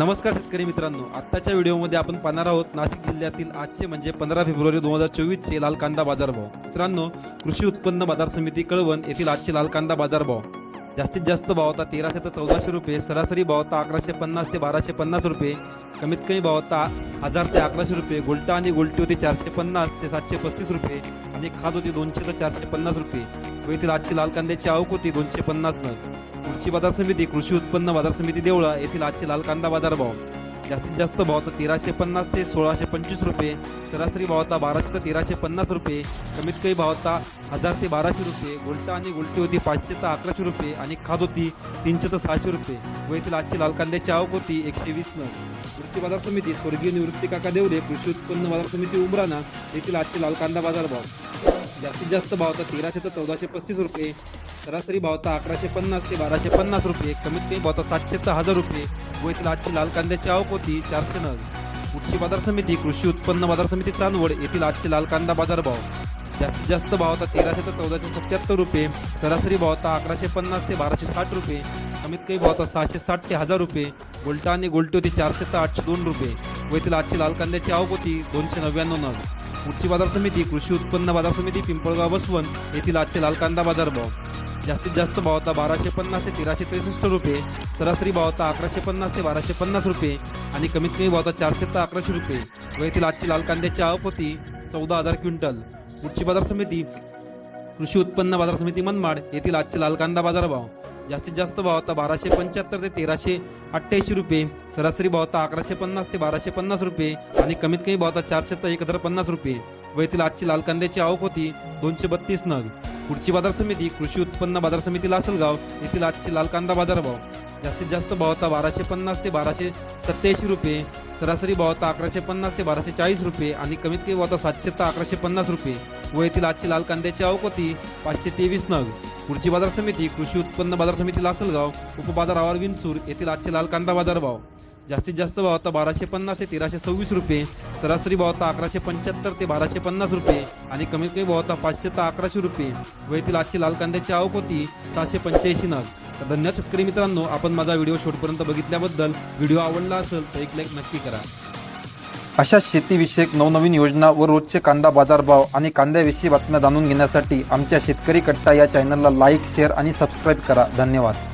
नमस्कार शेतकरी मित्रांनो. आत्ताच्या व्हिडिओमध्ये आपण पाहणार आहोत नाशिक जिल्ह्यातील आजचे म्हणजे पंधरा फेब्रुवारी दोन हजार चोवीसचे लाल कांदा बाजारभाव. मित्रांनो कृषी उत्पन्न बाजार समिती कळवण येथील आजचे लाल कांदा बाजारभाव. जास्तीत जास्त भाव होता तेराशे ते चौदाशे रुपये सरासरी भाव होता अकराशे पन्नास ते बाराशे पन्नास रुपये. कमीत कमी भाव होता हजार ते अकराशे रुपये गोल्टा आणि गोल्टी होती चारशे पन्नास ते सातशे पस्तीस रुपये आणि खाद होती दोनशे ते चारशे पन्नास रुपये. व येथील आजची लाल कांद्याची आवक होती दोनशे पन्नास नग पुढची बाजार समिती कृषी उत्पन्न बाजार समिती देवळा येथील आजचे लाल कांदा बाजार भाव. जास्तीत जास्त भाव तर तेराशे पन्नास ते सोळाशे पंचवीस रुपये. सरासरी भाव होता बाराशे ते तेराशे पन्नास रुपये. कमीत कमी भाव होता हजार ते बाराशे रुपये. गोल्टा आणि गोल्टी होती पाचशे ते अकराशे रुपये आणि खाद होती तीनशे ते सहाशे रुपये. व येथील आजची लाल कांद्याची आवक होती एकशे वीस नग. कृषी बाजार समिती स्वर्गीय निवृत्ती काका देवरे कृषी उत्पन्न बाजार समिती उमराना येथील आजचे लाल कांदा बाजार भाव. जास्तीत जास्त भाव होता तेराशे ते चौदाशे पस्तीस रुपये. सरासरी भावता अकराशे पन्नास ते बाराशे पन्नास रुपये. कमीत कमी भावता सातशे ते हजार रुपये. व येथील आजची लाल कांद्याची आवक होती चारशे नग. पुढची बाजार समिती कृषी उत्पन्न बाजार समिती चांदवड येथील आजचे लाल कांदा बाजार भाव. जास्तीत जास्त भाव होता तेराशे ते चौदाशे सत्याहत्तर रुपये. सरासरी भाव होता अकराशे पन्नास ते बाराशे साठ रुपये. कमीत कमी भाव होता सहाशे साठ ते हजार रुपये. गोल्टा आणि गोल्टी होती चारशे ते आठशे दोन रुपये. व येथील आजची लाल कांद्याची आवक होती दोनशे नव्याण्णव नग. पुढची बाजार समिती कृषी उत्पन्न बाजार समिती पिंपळगाव बसवण येथील आजचे लाल कांदा बाजार भाव. जास्तीत जास्त भाव होता बाराशे पन्नास ते तेराशे त्रेसष्ट रुपये सरासरी भाव होता अकराशे पन्नास ते बाराशे पन्नास रुपये आणि कमीत कमी भाव होता चारशे ते अकराशे रुपये. व येथील आजची लाल कांद्याची आवक होती चौदा हजार क्विंटल. पुढची बाजार समिती कृषी उत्पन्न बाजार समिती मनमाड येथील आजचे लाल कांदा बाजार भाव जास्तीत जास्त भाव होता बाराशे पंच्याहत्तर ते तेराशे अठ्ठ्याऐंशी रुपये सरासरी भाव होता अकराशे पन्नास ते बाराशे पन्नास रुपये आणि कमीत कमी भाव होता चारशे ते एक हजार पन्नास रुपये. व येथील आजची लाल कांद्याची आवक होती दोनशे बत्तीस नग. पुढची बाजार समिती कृषी उत्पन्न बाजार समिती लासलगाव येथील आजचे लाल कांदा बाजार भाव जास्तीत जास्त भाव होता बाराशे पन्नास ते बाराशे सत्याऐंशी रुपये सरासरी भाव होता अकराशे पन्नास ते बाराशे चाळीस रुपये आणि कमीत कमी भाव होता सातशे ते अकराशे पन्नास रुपये. व येथील आजची लाल कांद्याची आवक होती पाचशे तेवीस नग. पुढची बाजार समिती कृषी उत्पन्न बाजार समिती लासलगाव उपबाजार आवार विंचूर येथील आजचे लाल कांदा बाजार भाव जास्तीत जास्त भाव होता बाराशे पन्नास ते तेराशे सव्वीस रुपये. सरासरी भाव होता अकराशे पंच्याहत्तर ते बाराशे पन्नास रुपये. आणि कमीत कमी भाव होता पाचशे ते अकराशे रुपये. व येथील आजची लाल कांद्याची आवक होती सहाशे पंच्याऐंशी नग. तर धन्यवाद शेतकरी मित्रांनो आपण माझा व्हिडिओ शेवटपर्यंत बघितल्याबद्दल व्हिडिओ आवडला असेल तर एक लाईक नक्की करा. अशा शेतीविषयक नवनवीन योजना व रोजचे कांदा बाजारभाव आणि कांद्याविषयी बातम्या जाणून घेण्यासाठी आमच्या शेतकरी कट्टा या चॅनलला लाईक शेअर आणि सबस्क्राईब करा. धन्यवाद.